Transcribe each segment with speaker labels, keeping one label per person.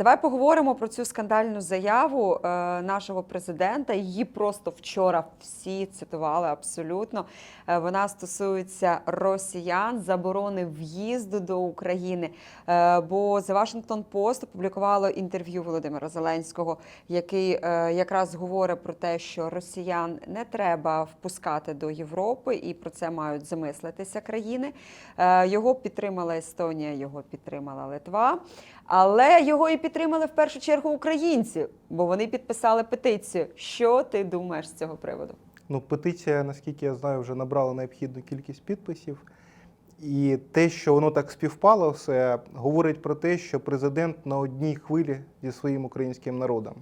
Speaker 1: Давай поговоримо про цю скандальну заяву е, нашого президента. Її просто вчора всі цитували абсолютно. Е, вона стосується росіян, заборони в'їзду до України. Е, бо The Washington Post опублікувало інтерв'ю Володимира Зеленського, який якраз говорить про те, що росіян не треба впускати до Європи, і про це мають замислитися країни. Його підтримала Естонія, його підтримала Литва. Але його і підтримали в першу чергу українці, бо вони підписали петицію. Що ти думаєш з цього приводу?
Speaker 2: Ну, петиція, наскільки я знаю, вже набрала необхідну кількість підписів. І те, що воно так співпало, все говорить про те, що президент на одній хвилі зі своїм українським народом.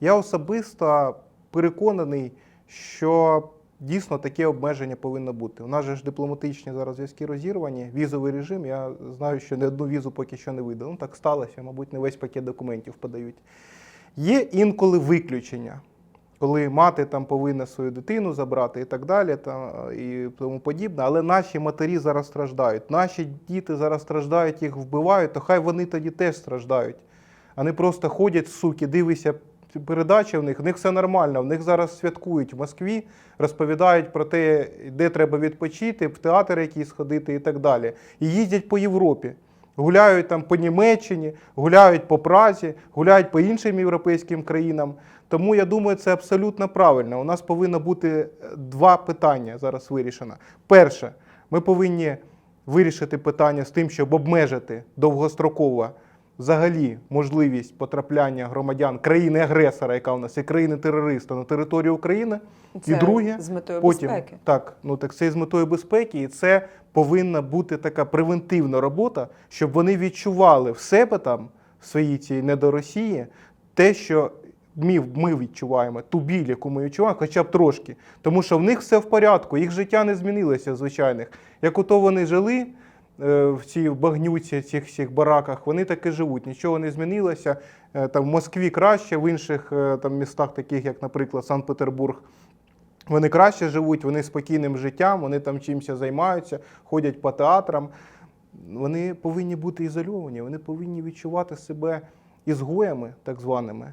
Speaker 2: Я особисто переконаний, що дійсно таке обмеження повинно бути. У нас же ж дипломатичні зараз зв'язки розірвані, візовий режим. Я знаю, що не одну візу поки що не видали. Ну так сталося, мабуть, не весь пакет документів подають. Є інколи виключення коли мати там повинна свою дитину забрати і так далі, та, і тому подібне. Але наші матері зараз страждають. Наші діти зараз страждають, їх вбивають, то хай вони тоді теж страждають. Вони просто ходять, суки, дивися передачі в них, в них все нормально. В них зараз святкують в Москві, розповідають про те, де треба відпочити, в театр якийсь сходити і так далі. І їздять по Європі. Гуляють там по Німеччині, гуляють по Празі, гуляють по іншим європейським країнам. Тому я думаю, це абсолютно правильно. У нас повинно бути е, два питання зараз вирішено. Перше, ми повинні вирішити питання з тим, щоб обмежити довгостроково взагалі можливість потрапляння громадян країни-агресора, яка у нас є країни-терориста на територію України. і друге,
Speaker 1: з метою
Speaker 2: потім
Speaker 1: безпеки.
Speaker 2: так, ну так це з метою безпеки, і це повинна бути така превентивна робота, щоб вони відчували в себе там, в своїй цій недоросії, те, що ми, ми відчуваємо, ту біль, яку ми відчуваємо, хоча б трошки. Тому що в них все в порядку, їх життя не змінилося звичайних. Як ото вони жили в цій багнюці, цих всіх бараках, вони так і живуть. Нічого не змінилося. Е, Там в Москві краще, в інших е, там містах, таких як, наприклад, Санкт-Петербург, вони краще живуть, вони спокійним життям, вони там чимся займаються, ходять по театрам. Вони повинні бути ізольовані, вони повинні відчувати себе ізгоями, так званими.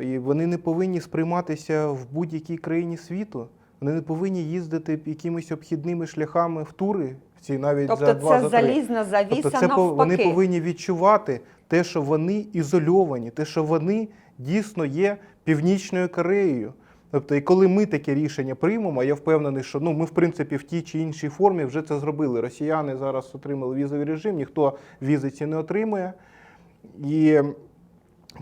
Speaker 2: І вони не повинні сприйматися в будь-якій країні світу. Вони не повинні їздити якимись обхідними шляхами в тури, в навіть
Speaker 1: Тобто
Speaker 2: за два за три.
Speaker 1: залізна завіса
Speaker 2: Тобто це пов- вони повинні відчувати те, що вони ізольовані, те, що вони дійсно є Північною Кореєю. Тобто, і коли ми таке рішення приймемо, я впевнений, що ну ми в принципі в тій чи іншій формі вже це зробили. Росіяни зараз отримали візовий режим, ніхто візи ці не отримує. І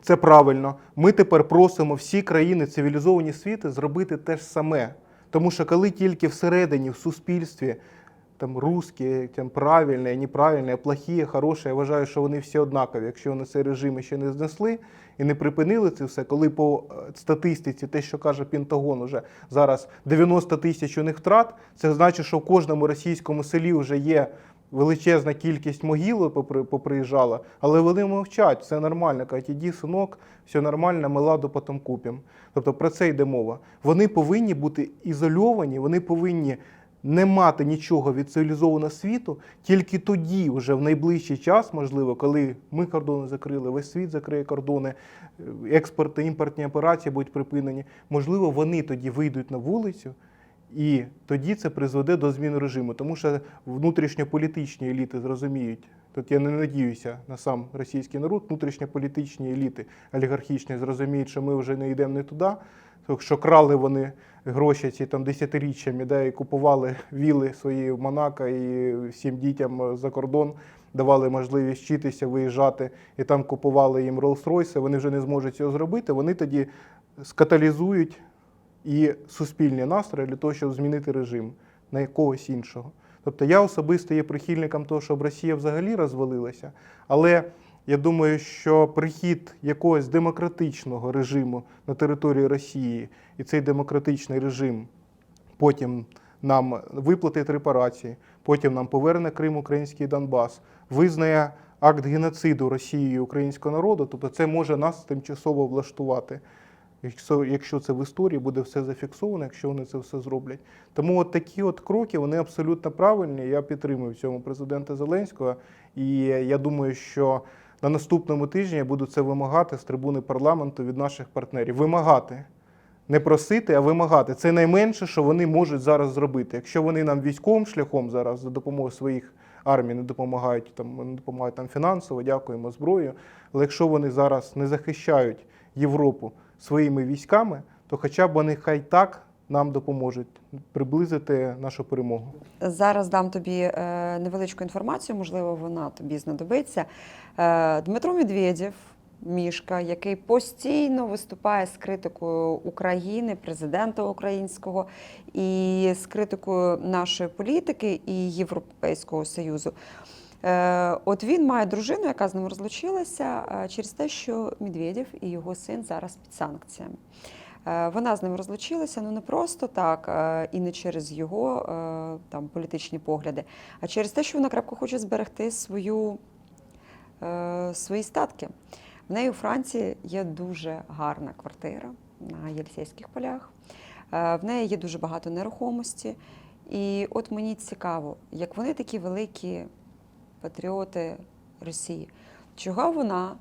Speaker 2: це правильно. Ми тепер просимо всі країни цивілізовані світи зробити те ж саме. Тому що коли тільки всередині, в суспільстві, там русські, там правильне, неправильне, плохі, хороше, я вважаю, що вони всі однакові. Якщо вони цей режим ще не знесли і не припинили це все, коли по е, статистиці, те, що каже Пентагон, уже зараз 90 тисяч у них втрат, це значить, що в кожному російському селі вже є величезна кількість попри- поприїжджала, але вони мовчать, все нормально. Кажуть, іди, синок, все нормально, ми ладу потім купимо. Тобто про це йде мова. Вони повинні бути ізольовані, вони повинні не мати нічого від цивілізованого світу, тільки тоді, вже в найближчий час, можливо, коли ми кордони закрили, весь світ закриє кордони, е, експорт імпортні операції будуть припинені. Можливо, вони тоді вийдуть на вулицю. І тоді це призведе до зміни режиму, тому що внутрішньополітичні еліти зрозуміють. Тут я не надіюся на сам російський народ, внутрішньополітичні еліти олігархічні зрозуміють, що ми вже не йдемо не туди, що крали вони гроші ці там десятиріччями, да, і купували віли свої в Монако і всім дітям за кордон. Давали можливість вчитися, виїжджати, і там купували їм Rolls-Royce, вони вже не зможуть цього зробити. Вони тоді скаталізують і суспільні настрої для того, щоб змінити режим на якогось іншого. Тобто я особисто є прихильником того, щоб Росія взагалі розвалилася, але я думаю, що прихід якогось демократичного режиму на території Росії і цей демократичний режим потім нам виплатить репарації, потім нам поверне Крим, Український Донбас, визнає акт геноциду Росією українського народу, тобто це може нас тимчасово влаштувати. Якщо, якщо це в історії буде все зафіксовано, якщо вони це все зроблять. Тому от такі от кроки вони абсолютно правильні. Я підтримую в цьому президента Зеленського. І я думаю, що на наступному тижні я буду це вимагати з трибуни парламенту від наших партнерів. Вимагати. Не просити, а вимагати. Це найменше, що вони можуть зараз зробити. Якщо вони нам військовим шляхом зараз за допомогою своїх армій не допомагають, там, не допомагають там фінансово, дякуємо зброю. Але якщо вони зараз не захищають Європу своїми військами, то хоча б вони хай так нам допоможуть приблизити нашу перемогу.
Speaker 1: Зараз дам тобі е, невеличку інформацію, можливо, вона тобі знадобиться. Е, Дмитро Медведєв, Мішка, який постійно виступає з критикою України, президента українського і з критикою нашої політики і Європейського Союзу. Е, От він має дружину, яка з ним розлучилася через те, що Медведєв і його син зараз під санкціями. Е, Вона з ним розлучилася ну не просто так, е, і не через його е, там політичні погляди, а через те, що вона крапко хоче зберегти свою, свої статки. В неї у Франції є дуже гарна квартира на Єлісейських полях. В неї є дуже багато нерухомості. І от мені цікаво, як вони такі великі патріоти Росії, чого вона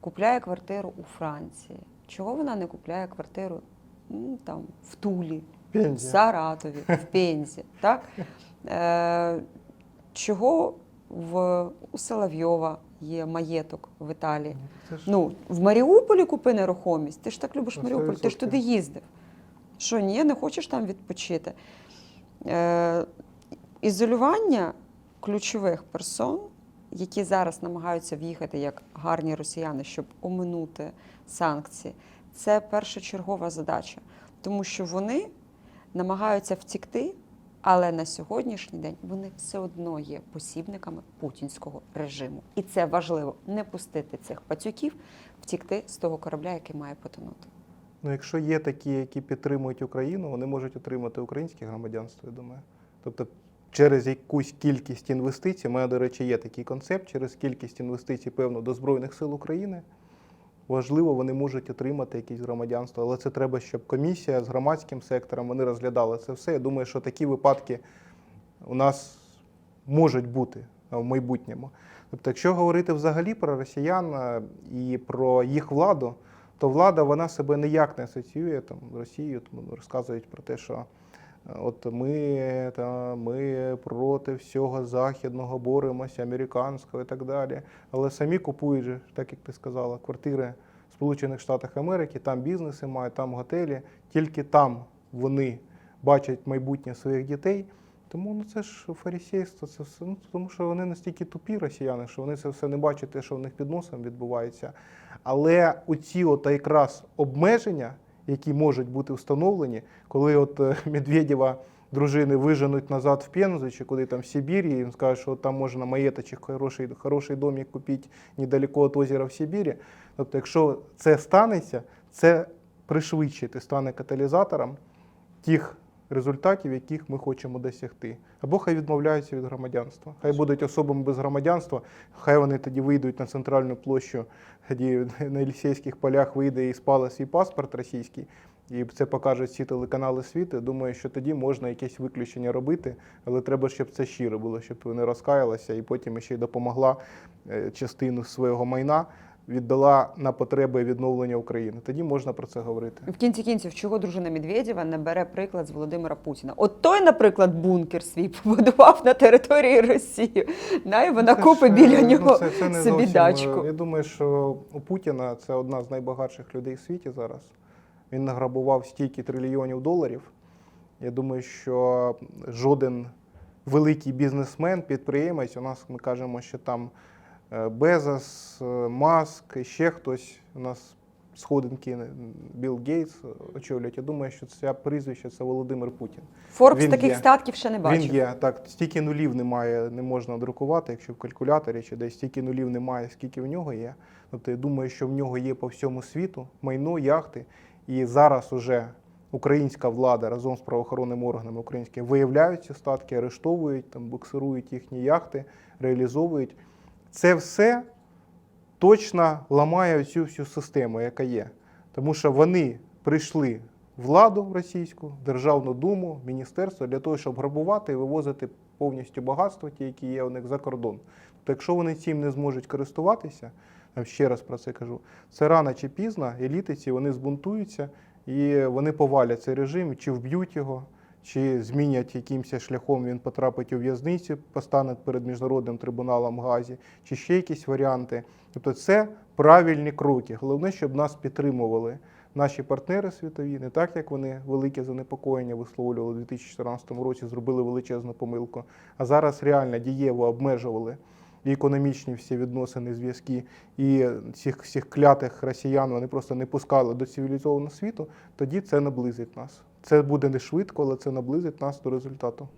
Speaker 1: купляє квартиру у Франції? Чого вона не купляє квартиру ну, там, в Тулі, в Саратові, в Пензі? Так? Е, чого в, у Соловйова є маєток в Італії?
Speaker 2: Ж
Speaker 1: Ну, в Маріуполі купи нерухомість. Ти ж так любиш
Speaker 2: Ну,
Speaker 1: Маріуполь, ти ж туди їздив. Що, ні, не хочеш там відпочити? Е, ізолювання ключових персон, які зараз намагаються в'їхати як гарні росіяни, щоб оминути санкції, це першочергова задача. Тому що вони намагаються втікти, але на сьогоднішній день вони все одно є посібниками путінського режиму. І це важливо не пустити цих пацюків втікти з того корабля, який має потонути.
Speaker 2: Ну, якщо є такі, які підтримують Україну, вони можуть отримати українське громадянство, я думаю. Тобто, через якусь кількість інвестицій, у мене, до речі, є такий концепт, через кількість інвестицій, певно, до Збройних сил України, важливо, вони можуть отримати якесь громадянство. Але це треба, щоб комісія з громадським сектором вони розглядали це все. Я думаю, що такі випадки у нас можуть бути в майбутньому. Тобто, якщо говорити взагалі про росіян і про їх владу, то влада вона себе ніяк не асоціює там Росією, тому розказують про те, що от ми, та, ми проти всього західного боремося, американського і так далі. Але самі купують, же, так як ти сказала, квартири в Сполучених Штатах Америки, там бізнеси мають, там готелі, тільки там вони бачать майбутнє своїх дітей. Тому ну це ж фарисейство, це все. Ну, тому що вони настільки тупі росіяни, що вони це все не бачать, те, що в них під носом відбувається. Але оці от якраз обмеження, які можуть бути встановлені, коли от е, Медведєва дружини виженуть назад в Пензу, чи куди там в Сибірі, і він скаже, що там можна маєточок, хороший, хороший домик купити недалеко від озера в Сибірі. Тобто, якщо це станеться, це пришвидшить і стане каталізатором тих результатів, яких ми хочемо досягти. Або хай відмовляються від громадянства. Хай будуть особами без громадянства, хай вони тоді вийдуть на центральну площу, тоді на Єлісейських полях вийде і спали свій паспорт російський, і це покажуть всі телеканали світу. Думаю, що тоді можна якесь виключення робити, але треба, щоб це щиро було, щоб вони розкаялися і потім ще й допомогла е, частину свого майна. Віддала на потреби відновлення України. Тоді можна про це говорити.
Speaker 1: В кінці кінців, чого дружина Медведєва не бере приклад з Володимира Путіна? От той, наприклад, бункер свій побудував на території Росії. Най вона
Speaker 2: Це
Speaker 1: купить
Speaker 2: ж,
Speaker 1: біля нього
Speaker 2: це, це не
Speaker 1: собі
Speaker 2: зовсім,
Speaker 1: дачку.
Speaker 2: Я думаю, що у Путіна це одна з найбагатших людей в світі зараз. Він награбував стільки трильйонів доларів. Я думаю, що жоден великий бізнесмен, підприємець, у нас ми кажемо, що там Безос, е, Маск, ще хтось у нас сходинки е, Білл Гейтс очолюють. Я думаю, що це прізвище це Володимир Путін.
Speaker 1: Форбс
Speaker 2: він
Speaker 1: таких
Speaker 2: є.
Speaker 1: статків ще не бачив.
Speaker 2: Він є так, стільки нулів немає, не можна друкувати, якщо в калькуляторі чи десь стільки нулів немає, скільки в нього є. Тобто я думаю, що в нього є по всьому світу майно, яхти. І зараз уже українська влада разом з правоохоронними органами українськими виявляють ці статки, арештовують, там буксирують їхні яхти, реалізовують. Це все точно ламає цю всю систему, яка є. Тому що вони прийшли владу російську, Державну думу, міністерство для того, щоб грабувати і вивозити повністю багатства, ті, які є у них за кордон. Тобто, якщо вони цим не зможуть користуватися, я ще раз про це кажу, це рано чи пізно еліти ці вони збунтуються і вони повалять цей режим, чи вб'ють його, чи змінять якимось шляхом він потрапить у в'язницю, постане перед міжнародним трибуналом Газі, чи ще якісь варіанти. Тобто це правильні кроки. Головне, щоб нас підтримували наші партнери світові, не так як вони велике занепокоєння висловлювали у 2014 році, зробили величезну помилку, а зараз реально дієво обмежували і економічні всі відносини, зв'язки, і цих всіх клятих росіян вони просто не пускали до цивілізованого світу, тоді це наблизить нас. Це буде не швидко, але це наблизить нас до результату.